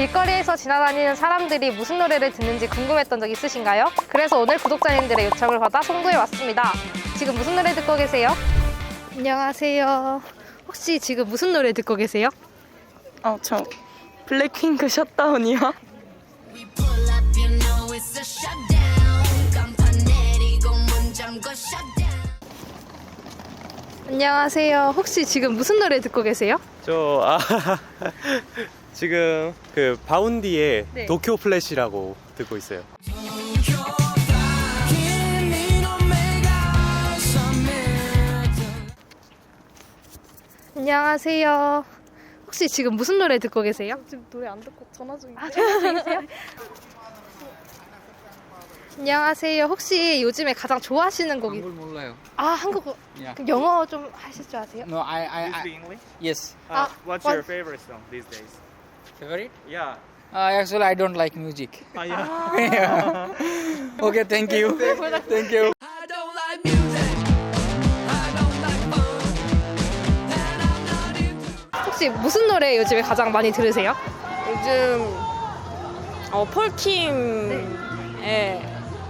길거리에서 지나다니는 사람들이 무슨 노래를 듣는지 궁금했던 적 있으신가요? 그래서 오늘 구독자님들의 요청을 받아 송도에 왔습니다. 지금 무슨 노래 듣고 계세요? 안녕하세요. 혹시 지금 무슨 노래 듣고 계세요? 어, 저 블랙핑크 셧다운이요. 안녕하세요. 혹시 지금 무슨 노래 듣고 계세요? 저 아, 지금 그 바운디의 네. 도쿄 플래시라고 듣고 있어요. 안녕하세요. 혹시 지금 무슨 노래 듣고 계세요? 지금 노래 안 듣고 전화 중이세요. 아, 전화 중이세요? 안녕하세요. 혹시 요즘에 가장 좋아하시는 곡이 한글 몰라요. 아 한국어 Yeah. 그럼 영어 좀 하실 줄 아세요? No, I, I, I yes. Uh, what's what- your favorite song these days? Favorite? Yeah. Uh, actually, I don't like music. 아, yeah. Okay, thank you. thank you. 혹시 무슨 노래 요즘에 가장 많이 들으세요? 요즘 어, 폴킴의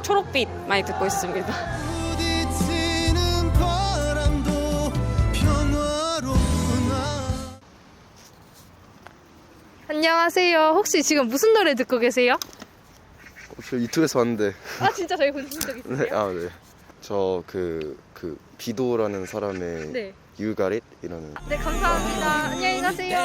초록빛 많이 듣고 있습니다. 안녕하세요. 혹시 지금 무슨 노래 듣고 계세요? 저 유튜브에서 봤는데 아 진짜 저희 본적 있어요? 네, 아 네. 저 그 그 비도라는 사람의 네. You Got It 이라는 네 감사합니다. 안녕히 가세요.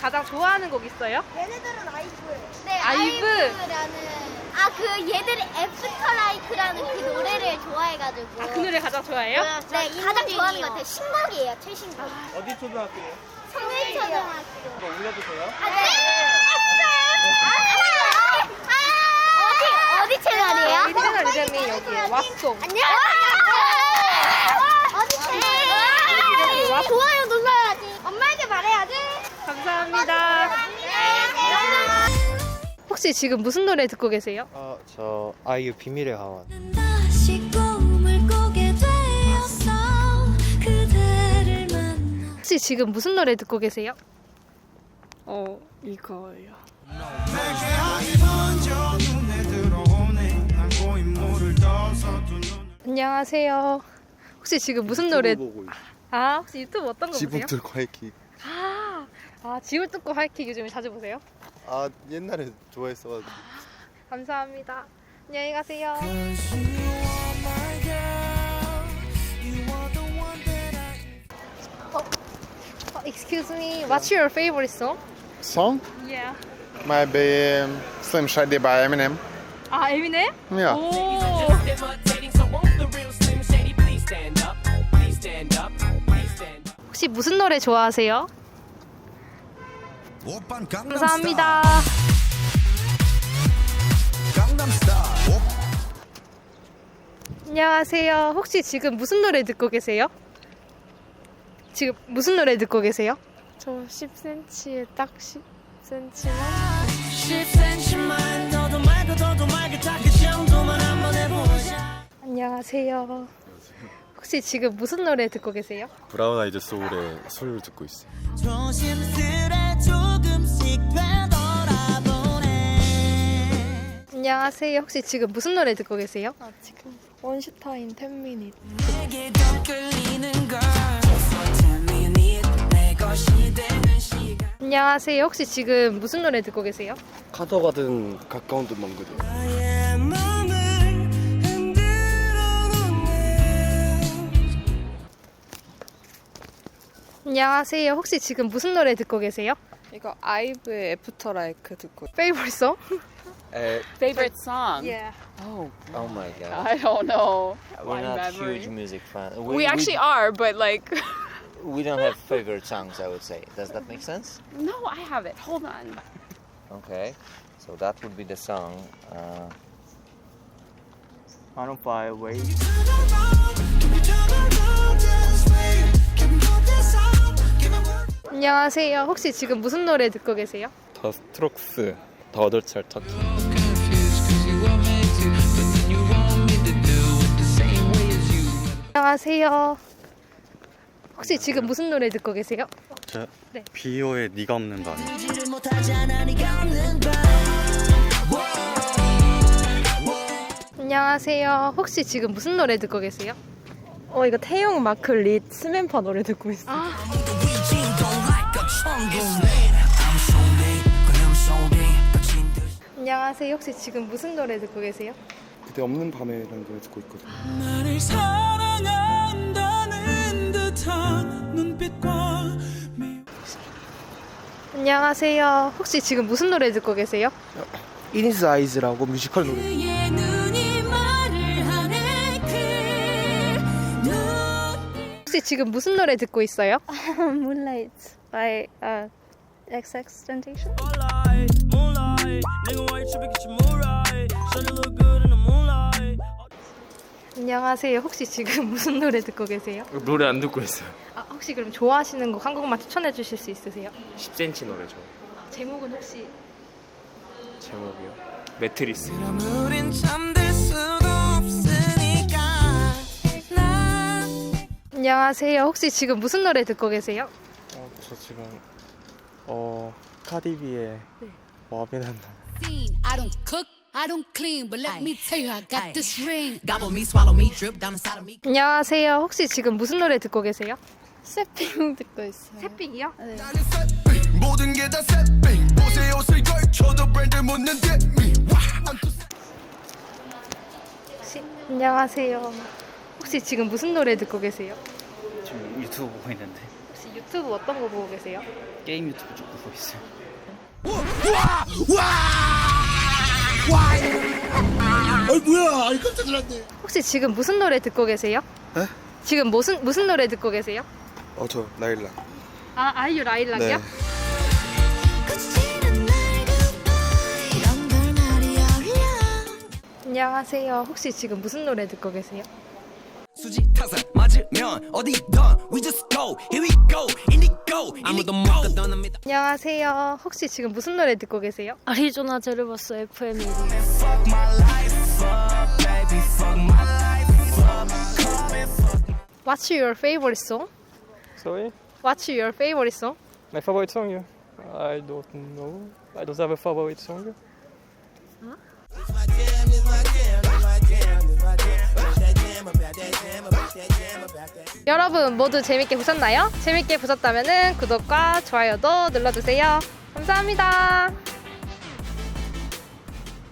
가장 좋아하는 곡 있어요? 얘네들은 아이브예요. 네, 아이브. 아이브라는 아 그 얘들이 애프터 라이크라는 그 노래를 좋아해가지고. 아, 그 노래 가장 좋아해요? 네, 가장 좋아하는 것 같아요. 신곡이에요, 최신곡. 어디 초등학교예요? 성일초등학교. 이거 올려주세요. 아, 네. 어디 어디 채널이에요? 우리 채널 이름이 여기에 왓송. 안녕하세요. 어디 채널? 좋아요 눌러야지. 엄마에게 말해야지. 감사합니다. 안녕하세요. 혹시 지금 무슨 노래 듣고 계세요? 아, 저 아이유 비밀의 하원. 만나. 혹시 지금 무슨 노래 듣고 계세요? 어, 이거요. 안녕하세요. 혹시 지금 무슨 노래? 보고. 아 혹시 유튜브 어떤 거 보세요? 지붕들 과이키 아, 아 지울 뜯고 하이킥 요즘에 자주 보세요? 아 옛날에 좋아했어가지고 감사합니다. 안녕히 가세요. 어, 어, excuse me, what's your favorite song? Song Yeah. might be um, Slim Shady by Eminem. 아 에미넴? Yeah. 오. 혹시 무슨 노래 좋아하세요? 감사합니다. 안녕하세요. 혹시 지금 무슨 노래 듣고 계세요? 지금 무슨 노래 듣고 계세요? 저 10cm에 딱 10cm만. 10cm만 더도 말고 더도 말고 다그 정도만 한번 해보자. 안녕하세요. 혹시 지금 무슨 노래 듣고 계세요? 브라운 아이즈 소울의 술 듣고 있어요. 조심스레. 안녕하세요. 혹시 지금 무슨 노래 듣고 계세요? 아, 지금 원슈타인 10미닛. 내게 더 끌리는 걸. Just tell me you need 내 것이 되는 시간. 안녕하세요. 혹시 지금 무슨 노래 듣고 계세요? 카더가든 가까운 듯먼 놓네. 안녕하세요. 혹시 지금 무슨 노래 듣고 계세요? 이거 아이브의 애프터 라이크 듣고. Favorite song? Favorite song? Yeah. Oh, Oh my god. I don't know. We're My not memory. huge music fans. We, actually are, but like, we don't have favorite songs, I would say. Does that make sense? no, I have it. Hold on. Okay. So that would be the song. Uh, I don't fly away. 안녕하세요. 혹시 지금 무슨 노래 듣고 계세요? 더 스트록스 더 어덜철 터키. 안녕하세요. 혹시 지금 무슨 노래 듣고 계세요? 저 네. 비오의 네가 없는 밤. 안녕하세요. 혹시 지금 무슨 노래 듣고 계세요? 어 이거 태용 마크 릿 스맨파 노래 듣고 있어. 아, 안녕하세요. 혹시 지금 무슨 노래 듣고 계세요? 그대 없는 밤에라는 노래 듣고 있거든. 나를 사랑한다는 듯한 눈빛과 안녕하세요. 혹시 지금 무슨 노래 듣고 계세요? 인스 아이즈라고 뮤지컬 노래. 그의 눈이 말을 하네 그 눈 혹시 지금 무슨 노래 듣고 있어요? Moonlight by uh, XX Temptation. 안녕하세요. 혹시 지금 무슨 노래 듣고 계세요? 노래 안 듣고 있어요. 아, 혹시 그럼 좋아하시는 곡한 곡만 추천해 주실 수 있으세요? 10cm 노래죠. 제목은 혹시 제목이요. 매트리스. 안녕하세요. 혹시 지금 무슨 노래 듣고 계세요? 어, 저 지금 어 카디비의 와비난 I don't cook, I don't clean, but let me tell you, I got this ring. Gobble me, swallow me, drip down inside of me. 안녕하세요. 혹시 지금 무슨 노래 듣고 계세요? 세핑 듣고 있어요. 새삥이요? 모든 게 다 새빙 옷에 옷을 걸쳐도 브랜드 묻는 뒷미 혹시 안녕하세요. 혹시 지금 무슨 노래 듣고 계세요? 지금 유튜브 보고 있는데 유튜브 어떤 거 보고 계세요? 게임 유튜브 쭉 보고 있어요. 아이고야 아이 깜짝 놀랐네 혹시 지금 무슨 노래 듣고 계세요? 네? 지금 무슨 무슨 노래 듣고 계세요? 어저 나일라. 아 아이유 라일락이요? 네. 안녕하세요. 혹시 지금 무슨 노래 듣고 계세요? 수지 타산 맞으면 어디든 We just go here we go indigo 아무도 못 떠납니다 안녕하세요. 혹시 지금 무슨 노래 듣고 계세요? 아리조나 제르버스 FM 1위. Fuck my life up baby fuck my life up What's your favorite song? Sorry, What's your favorite song? my favorite song. I don't know. I don't have a favorite song. 여러분 모두 재밌게 보셨나요? 재밌게 보셨다면 구독과 좋아요도 눌러주세요. 감사합니다.